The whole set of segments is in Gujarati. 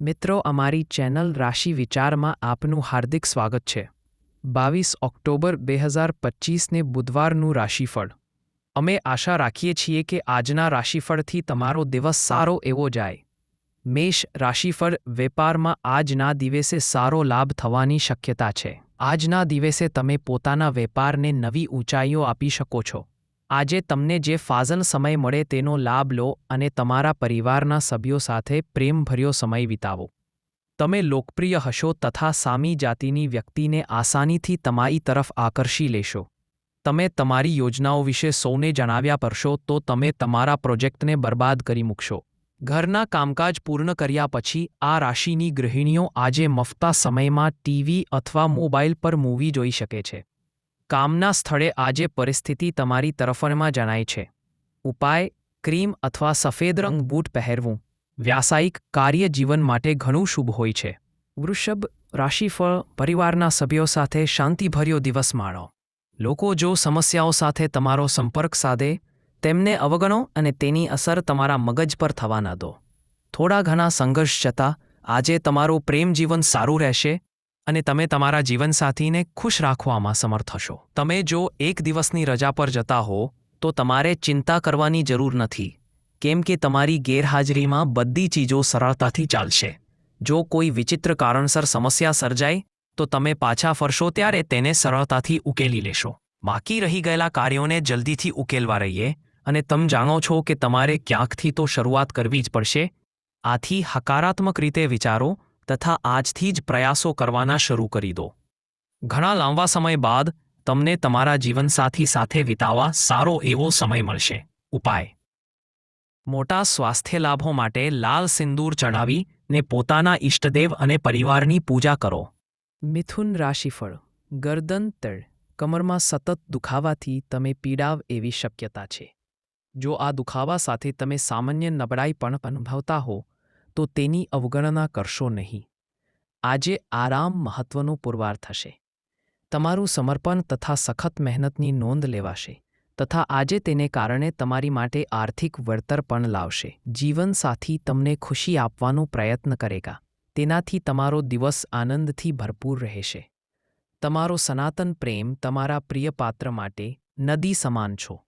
મિત્રો, અમારી ચેનલ રાશિ વિચારમાં આપનું હાર્દિક સ્વાગત છે. બાવીસ ઓક્ટોબર બે હજાર પચીસને બુધવારનું રાશિફળ. અમે આશા રાખીએ છીએ કે આજના રાશિફળથી તમારો દિવસ સારો એવો જાય. મેષ રાશિફળ વેપારમાં આજના દિવસે સારો લાભ થવાની શક્યતા છે. આજના દિવસે તમે પોતાના વેપારને નવી ઊંચાઈઓ આપી શકો છો. આજે તમને જે ફાઝલ સમય મળે તેનો લાભ લો અને તમારા પરિવારના સભ્યો સાથે પ્રેમભર્યો સમય વિતાવો. તમે લોકપ્રિય હશો તથા સામી જાતિની વ્યક્તિને આસાનીથી તમારી તરફ આકર્ષી લેશો. તમે તમારી યોજનાઓ વિશે સૌને જણાવ્યા પરશો તો તમે તમારા પ્રોજેક્ટને બરબાદ કરી મૂકશો. ઘરના કામકાજ પૂર્ણ કર્યા પછી આ રાશિની ગૃહિણીઓ આજે મફતા સમયમાં ટીવી અથવા મોબાઈલ પર મૂવી જોઈ શકે છે. કામના સ્થળે આજે પરિસ્થિતિ તમારી તરફણમાં જણાય છે. ઉપાય, ક્રીમ અથવા સફેદ રંગ બૂટ પહેરવું. વ્યાવસાયિક કાર્ય જીવન માટે ઘણું શુભ હોય છે. વૃષભ, રાશિફળ, પરિવારના સભ્યો સાથે શાંતિભર્યો દિવસ માણો. લોકો જો સમસ્યાઓ સાથે તમારો સંપર્ક સાધે, તેમને અવગણો અને તેની અસર તમારા મગજ પર થવા ન દો. થોડા ઘણા સંઘર્ષ છતાં આજે તમારું પ્રેમ જીવન સારું રહેશે અને તમે તમારા જીવનસાથીને ખુશ રાખવામાં સમર્થ હશો. તમે જો એક દિવસની રજા પર જતા હો, તો તમારે ચિંતા કરવાની જરૂર નથી. કેમ કે તમારી ગેરહાજરીમાં બધી ચીજો સરળતાથી ચાલશે. જો કોઈ વિચિત્ર કારણસર સમસ્યા સર્જાય, તો તમે પાછા ફરશો ત્યારે તેને સરળતાથી ઉકેલી લેશો. બાકી રહી ગયેલા કાર્યોને જલ્દીથી ઉકેલવા રહીએ અને તમે જાણો છો કે તમારે ક્યાંકથી તો શરૂઆત કરવી જ પડશે. આથી હકારાત્મક રીતે વિચારો તથા આજથી જ પ્રયાસો કરવાના શરૂ કરી દો. ઘણા લાંબા સમય બાદ તમને તમારા જીવનસાથી સાથે વિતાવવા સારો એવો સમય મળશે. ઉપાય. મોટા સ્વાસ્થ્ય લાભો માટે લાલ સિંદૂર ચડાવી ને પોતાના ઇષ્ટદેવ અને પરિવારની પૂજા કરો. મિથુન રાશિફળ. ગરદન તળ. કમરમાં સતત દુખાવાથી તમે પીડાવ એવી શક્યતા છે. જો આ દુખાવા સાથે તમે સામાન્ય નબળાઈ પણ અનુભવતા હો, તો તેની અવગણના કરશો નહીં. આજે આરામ મહત્વનો પુરવાર થશે. તમારું સમર્પણ તથા સખત મહેનતની નોંધ લેવાશે તથા આજે તેને કારણે તમારી માટે આર્થિક વળતર પણ લાવશે. જીવનસાથી તમને ખુશી આપવાનો પ્રયત્ન કરેગા. તેનાથી તમારો દિવસ આનંદથી ભરપૂર રહેશે. તમારો સનાતન પ્રેમ તમારા પ્રિય પાત્ર માટે નદી સમાન છો.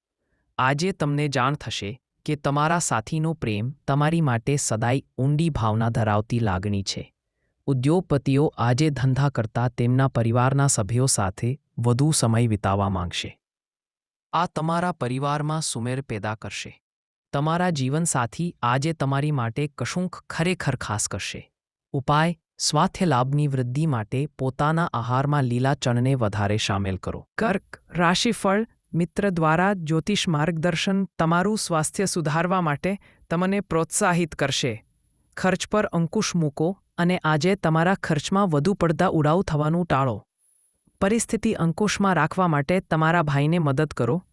આજે તમને જાણ થશે કે તમારા સાથીનો પ્રેમ તમારી માટે સદાય ઊંડી ભાવના ધરાવતી લાગણી છે. ઉદ્યોગપતિઓ આજે ધંધા કરતા તેમના પરિવારના સભ્યો સાથે વધુ સમય વિતાવવા માંગશે. આ તમારા પરિવારમાં સુમેર પેદા કરશે. તમારા જીવનસાથી આજે તમારી માટે કશુંક ખરેખર ખાસ કરશે. ઉપાય સ્વાસ્થ્ય લાભની વૃદ્ધિ માટે પોતાના આહારમાં લીલા ચણને વધારે સામેલ કરો. કર્ક, રાશિફળ, મિત્ર દ્વારા જ્યોતિષ માર્ગદર્શન તમારું સ્વાસ્થ્ય સુધારવા માટે તમને પ્રોત્સાહિત કરશે. ખર્ચ પર અંકુશ મૂકો અને આજે તમારા ખર્ચમાં વધુ પડદા ઉડાવ થવાનું ટાળો. પરિસ્થિતિ અંકુશમાં રાખવા માટે તમારા ભાઈને મદદ કરો.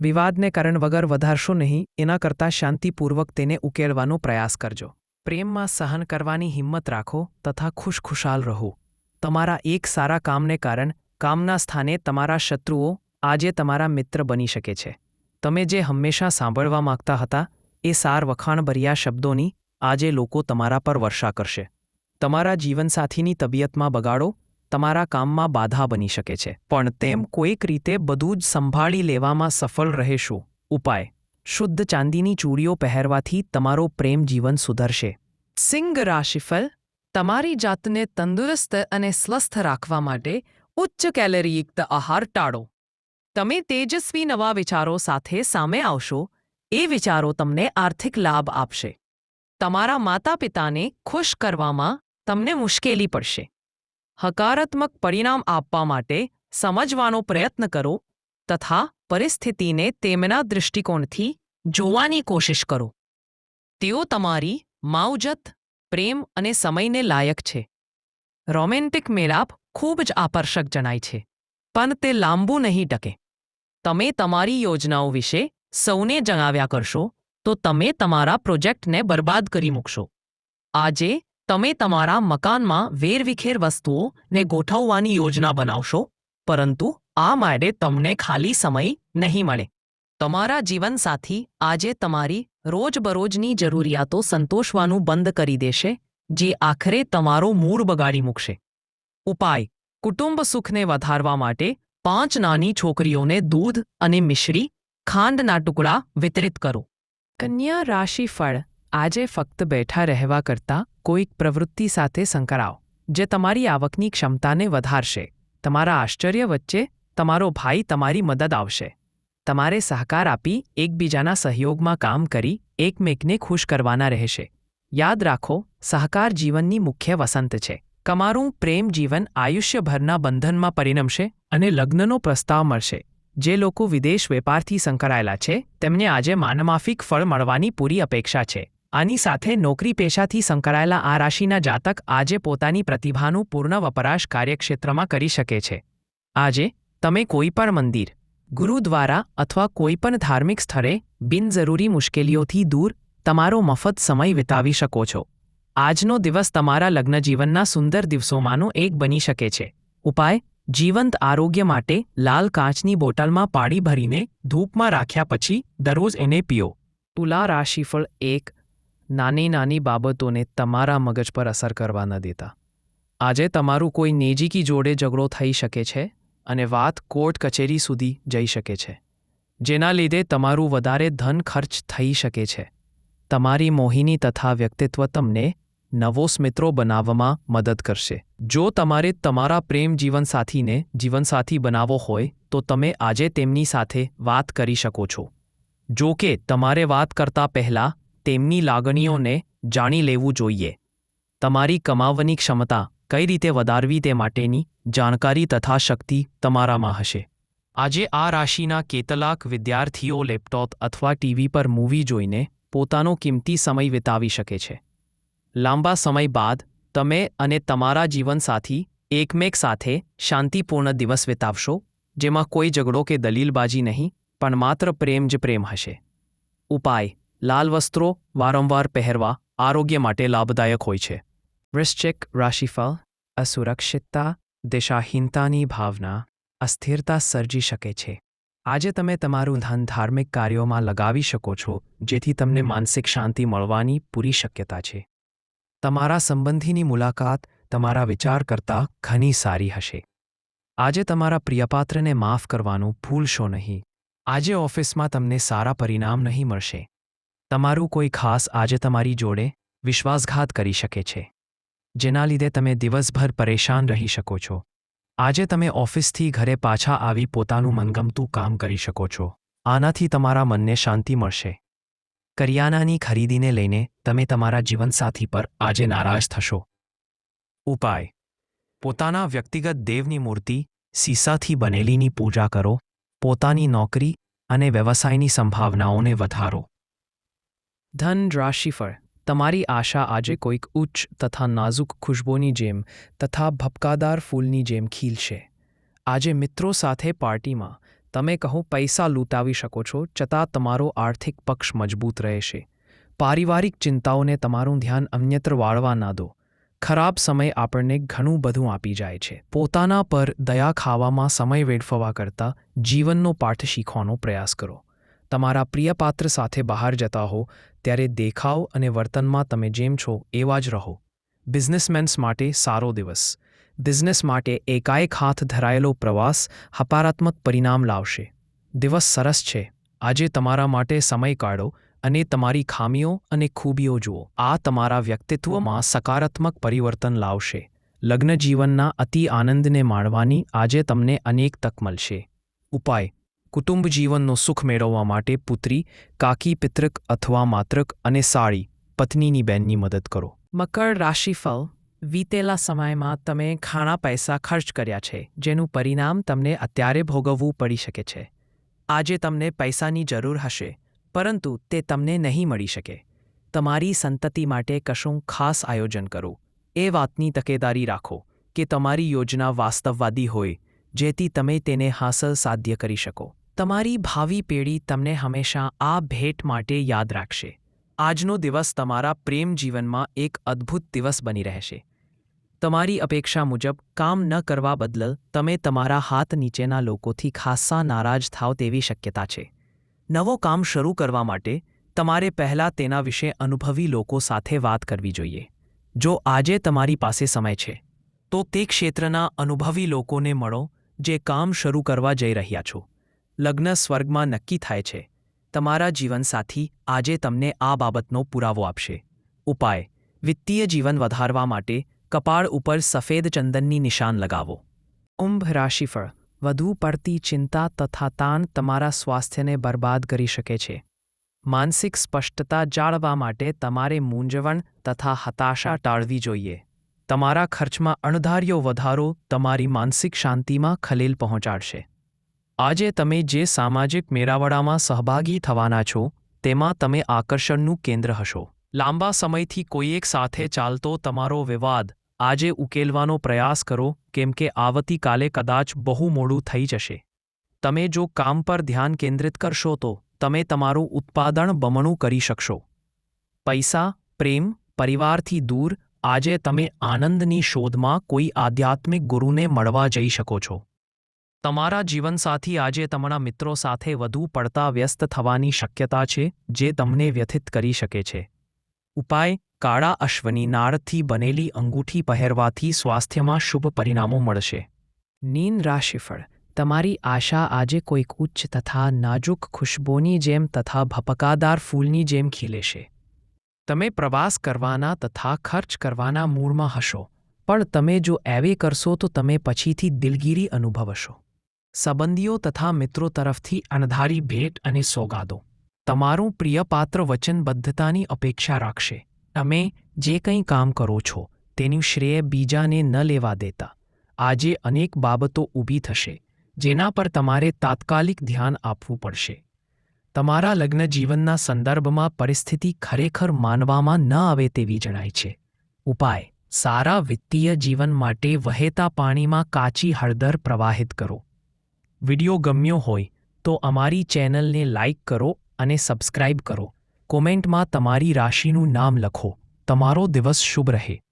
વિવાદને કારણ વગર વધારશો નહીં, એના કરતાં શાંતિપૂર્વક તેને ઉકેલવાનો પ્રયાસ કરજો. પ્રેમમાં સહન કરવાની હિંમત રાખો તથા ખુશખુશાલ રહો. તમારા એક સારા કામને કારણ કામના સ્થાને તમારા શત્રુઓ આજે તમારા મિત્ર બની શકે છે. તમે જે હંમેશા સાંભળવા માંગતા હતા, એ સાર વખાણભર્યા શબ્દોની આજે લોકો તમારા પર વર્ષા કરશે. તમારા જીવનસાથીની તબિયતમાં બગાડો, તમારા કામમાં બાધા બની શકે છે. પણ તેમ કોઈક રીતે બધું જ સંભાળી લેવામાં સફળ રહેશો. ઉપાય. શુદ્ધ ચાંદીની ચૂડીઓ પહેરવાથી તમારો પ્રેમ જીવન સુધરશે. સિંગ રાશિફળ. તમારી જાતને તંદુરસ્ત અને સ્વસ્થ રાખવા માટે ઉચ્ચ કેલરીયુક્ત આહાર ટાળો. તમે તેજસ્વી નવા વિચારો સાથે સામે આવશો. એ વિચારો તમને આર્થિક લાભ આપશે. તમારા માતા પિતાને ખુશ કરવામાં તમને મુશ્કેલી પડશે. હકારાત્મક પરિણામ આપવા માટે સમજવાનો પ્રયત્ન કરો તથા પરિસ્થિતિને તેમના દૃષ્ટિકોણથી જોવાની કોશિશ કરો. તેઓ તમારી માવજત, પ્રેમ અને સમયને લાયક છે. રોમેન્ટિક મેલાપ ખૂબ જ આકર્ષક જણાય છે, પણ તે લાંબુ નહીં ટકે. તમે તમારી યોજનાઓ વિશે સૌને જણાવ્યા કરશો તો તમે તમારા પ્રોજેક્ટને બરબાદ કરી મૂકશો. આજે તમે તમારા મકાનમાં વેરવિખેર વસ્તુઓને ગોઠવવાની યોજના બનાવશો, પરંતુ આ માટે તમને ખાલી સમય નહીં મળે. તમારા જીવનસાથી આજે તમારી રોજબરોજની જરૂરિયાતો સંતોષવાનું બંધ કરી દેશે, જે આખરે તમારો મૂળ બગાડી મૂકશે. ઉપાય, કુટુંબ સુખને વધારવા માટે પાંચ નાની છોકરીઓને દૂધ અને મિશ્રી, ખાંડના ટુકડા વિતરિત કરો. કન્યા રાશિ ફળ આજે ફક્ત બેઠા રહેવા કરતાં કોઈક પ્રવૃત્તિ સાથે સંકળાવ, જે તમારી આવકની ક્ષમતાને વધારશે. તમારા આશ્ચર્ય વચ્ચે તમારો ભાઈ તમારી મદદ આવશે. તમારે સહકાર આપી એકબીજાના સહયોગમાં કામ કરી એકમેકને ખુશ કરવાના રહેશે. યાદ રાખો, સહકાર જીવનની મુખ્ય વસંત છે. તમારું પ્રેમ જીવન આયુષ્યભરના બંધનમાં પરિણમશે અને લગ્નનો પ્રસ્તાવ મળશે. જે લોકો વિદેશ વેપારથી સંકળાયેલા છે, તેમને આજે માનમાફિક ફળ મળવાની પૂરી અપેક્ષા છે. આની સાથે નોકરી પેશાથી સંકળાયેલા આ રાશિના જાતક આજે પોતાની પ્રતિભાનું પૂર્ણ વપરાશ કાર્યક્ષેત્રમાં કરી શકે છે. આજે, તમે કોઈ પણ મંદિર, ગુરુદ્વારા અથવા કોઈ પણ ધાર્મિક સ્થળે બિનજરૂરી મુશ્કેલીઓથી દૂર તમારો મફત સમય વિતાવી શકો છો. આજનો દિવસ તમારા લગ્નજીવનના સુંદર દિવસોમાંનો એક બની શકે છે. ઉપાય, જીવંત આરોગ્ય માટે લાલ કાચની બોટલમાં પાણી ભરીને ધૂપમાં રાખ્યા પછી દરરોજ એને પીઓ. તુલા રાશિફળ એક નાની નાની બાબતોને તમારા મગજ પર અસર કરવા ન દેતા. આજે તમારું કોઈ નેજીકી જોડે ઝઘડો થઈ શકે છે અને વાત કોર્ટ કચેરી સુધી જઈ શકે છે, જેના લીધે તમારું વધારે ધન ખર્ચ થઈ શકે છે. તમારી મોહિની તથા વ્યક્તિત્વ તમને નવો સ્મિત્રો બનાવવામાં મદદ કરશે. જો તમારે તમારા પ્રેમ જીવનસાથીને જીવનસાથી બનાવવો હોય, તો તમે આજે તેમની સાથે વાત કરી શકો છો. જો કે તમારે વાત કરતા પહેલાં તેમની લાગણીઓને જાણી લેવું જોઈએ. તમારી કમાવવાની ક્ષમતા કઈ રીતે વધારવી તે માટેની જાણકારી તથા શક્તિ તમારામાં હશે. આજે આ રાશિના કેટલાક વિદ્યાર્થીઓ લેપટોપ અથવા ટીવી પર મૂવી જોઈને પોતાનો કિંમતી સમય વિતાવી શકે છે. લાંબા સમય બાદ તમે અને તમારા જીવનસાથી એકમેક સાથે શાંતિપૂર્ણ દિવસ વિતાવશો, જેમાં કોઈ ઝઘડો કે દલીલબાજી નહીં, પણ માત્ર પ્રેમ જ પ્રેમ હશે. ઉપાય. લાલ વસ્ત્રો વારંવાર પહેરવા આરોગ્ય માટે લાભદાયક હોય છે. વૃશ્ચિક રાશિફળ, અસુરક્ષિતતા, દિશાહીનતાની ભાવના, અસ્થિરતા સર્જી શકે છે. આજે તમે તમારું ધન ધાર્મિક કાર્યોમાં લગાવી શકો છો, જેથી તમને માનસિક શાંતિ મળવાની પૂરી શક્યતા છે. તમારા સંબંધીની મુલાકાત તમારા વિચાર કરતાં ઘણી સારી હશે. આજે તમારા પ્રિયપાત્રને માફ કરવાનું ભૂલશો નહીં. આજે ઓફિસમાં તમને સારા પરિણામ નહીં મળશે. તમારું કોઈ ખાસ આજે તમારી જોડે વિશ્વાસઘાત કરી શકે છે, જેના લીધે તમે દિવસભર પરેશાન રહી શકો છો. આજે તમે ઓફિસથી ઘરે પાછા આવી પોતાનું મનગમતું કામ કરી શકો છો. આનાથી તમારા મનને શાંતિ મળશે. કરિયાનાની ખરીદીને લઈને તમે તમારા જીવનસાથી પર આજે નારાજ થશો. ઉપાય. પોતાના વ્યક્તિગત દેવની મૂર્તિ, સીસાથી બનેલીની પૂજા કરો, પોતાની નોકરી અને વ્યવસાયની સંભાવનાઓને વધારો. ધન રાશિફળ તમારી આશા આજે કોઈક ઉચ્ચ તથા નાજુક ખુશ્બોની જેમ તથા ભપકાદાર ફૂલની જેમ ખીલશે. આજે મિત્રો સાથે પાર્ટીમાં તમે કહો પૈસા લૂંટાવી શકો છો, છતાં તમારો આર્થિક પક્ષ મજબૂત રહેશે. પારિવારિક ચિંતાઓને તમારું ધ્યાન અન્યત્ર વાળવા ના દો. ખરાબ સમય આપણને ઘણું બધું આપી જાય છે. પોતાના પર દયા ખાવામાં સમય વેડફવા કરતાં જીવનનો પાઠ શીખવાનો પ્રયાસ કરો. તમારા પ્રિય પાત્ર સાથે બહાર જતા હો ત્યારે દેખાવ અને વર્તનમાં તમે જેમ છો એવા જ રહો. બિઝનેસમેન્સ માટે સારો દિવસ. બિઝનેસ માટે એકાએક હાથ ધરાયેલો પ્રવાસ હકારાત્મક પરિણામ લાવશે. દિવસ સરસ છે. આજે તમારા માટે સમય કાઢો અને તમારી ખામીઓ અને ખૂબીઓ જુઓ. આ તમારા વ્યક્તિત્વમાં સકારાત્મક પરિવર્તન લાવશે. લગ્ન જીવનના અતિ આનંદને માણવાની આજે તમને અનેક તક મળશે. ઉપાય. કુટુંબ જીવનનો સુખ મેળવવા માટે પુત્રી, કાકી પિતૃક અથવા માતૃક અને સાળી, પત્નીની બહેનની મદદ કરો. મકર રાશિફળ વીતેલા સમયમાં તમે ખાણા પૈસા ખર્ચ કર્યા છે, જેનું પરિણામ તમને અત્યારે ભોગવવું પડી શકે છે. આજે તમને પૈસાની જરૂર હશે, પરંતુ તે તમને નહીં મળી શકે. તમારી સંતતિ માટે કશું ખાસ આયોજન કરો. એ વાતની તકેદારી રાખો કે તમારી યોજના વાસ્તવવાદી હોય, જેથી તમે તેને હાંસલ સાધ્ય કરી શકો. તમારી ભાવિ પેઢી તમને હંમેશા આ ભેટ માટે યાદ રાખશે. આજનો દિવસ તમારા પ્રેમ જીવનમાં એક અદ્ભુત દિવસ બની રહેશે. તમારી અપેક્ષા મુજબ કામ ન કરવા બદલ તમે તમારા હાથ નીચેના લોકોથી ખાસ્સા નારાજ થાવ તેવી શક્યતા છે. નવો કામ શરૂ કરવા માટે તમારે પહેલાં તેના વિશે અનુભવી લોકો સાથે વાત કરવી જોઈએ. જો આજે તમારી પાસે સમય છે, તો તે ક્ષેત્રના અનુભવી લોકોને મળો જે કામ શરૂ કરવા જઈ રહ્યા છો. લગ્ન સ્વર્ગમાં નક્કી થાય છે. તમારા જીવનસાથી આજે તમને આ બાબતનો પુરાવો આપશે. ઉપાય, વિત્તીય જીવન વધારવા માટે કપાળ ઉપર સફેદ ચંદનની નિશાન લગાવો. કુંભ રાશિફળ, વધુ પડતી ચિંતા તથા તાણ તમારા સ્વાસ્થ્યને બરબાદ કરી શકે છે. માનસિક સ્પષ્ટતા જાળવા માટે તમારે મૂંઝવણ તથા હતાશા ટાળવી જોઈએ. તમારા ખર્ચમાં અણધાર્યો વધારો તમારી માનસિક શાંતિમાં ખલેલ પહોંચાડશે. આજે તમે જે સામાજિક મેળાવડામાં સહભાગી થવાના છો, તેમાં તમે આકર્ષણનું કેન્દ્ર હશો. લાંબા સમયથી કોઈ એક સાથે ચાલતો તમારો વિવાદ આજે ઉકેલવાનો પ્રયાસ કરો, કેમ કે આવતીકાલે કદાચ બહુ મોડું થઈ જશે. તમે જો કામ પર ધ્યાન કેન્દ્રિત કરશો તો તમે તમારું ઉત્પાદન બમણું કરી શકશો. પૈસા, પ્રેમ, પરિવારથી દૂર આજે તમે આનંદની શોધમાં કોઈ આધ્યાત્મિક ગુરુને મળવા જઈ શકો છો. તમારા જીવનસાથી આજે તમારા મિત્રો સાથે વધુ પડતા વ્યસ્ત થવાની શક્યતા છે, જે તમને વ્યથિત કરી શકે છે. ઉપાય, કાળા અશ્વની નાળથી બનેલી અંગૂઠી પહેરવાથી સ્વાસ્થ્યમાં શુભ પરિણામો મળશે. નીન રાશિફળ, તમારી આશા આજે કોઈક ઉચ્ચ તથા નાજુક ખુશ્બોની જેમ તથા ભપકાદાર ફૂલની જેમ ખીલેશે તમે પ્રવાસ કરવાના તથા ખર્ચ કરવાના મૂળમાં હશો, પણ તમે જો એવે કરશો તો તમે પછીથી દિલગીરી અનુભવશો. સંબંધીઓ તથા મિત્રો તરફથી અણધારી ભેટ અને સોગાદો. તમારું પ્રિય પાત્ર વચનબદ્ધતાની અપેક્ષા રાખશે. તમે જે કંઈ કામ કરો છો, તેનું શ્રેય બીજાને ન લેવા દેતા. આજે અનેક બાબતો ઊભી થશે, જેના પર તમારે તાત્કાલિક ધ્યાન આપવું પડશે. તમારા લગ્ન જીવનના સંદર્ભમાં પરિસ્થિતિ ખરેખર માનવામાં ન આવે તેવી જણાય છે. ઉપાય, સારા વિત્તીય જીવન માટે વહેતા પાણીમાં કાચી હળદર પ્રવાહિત કરો. વિડિયો ગમ્યો હોય તો અમારી ચેનલને લાઇક કરો અને સબસ્ક્રાઇબ કરો. કોમેન્ટમાં તમારી રાશિનું નામ લખો. તમારો દિવસ શુભ રહે.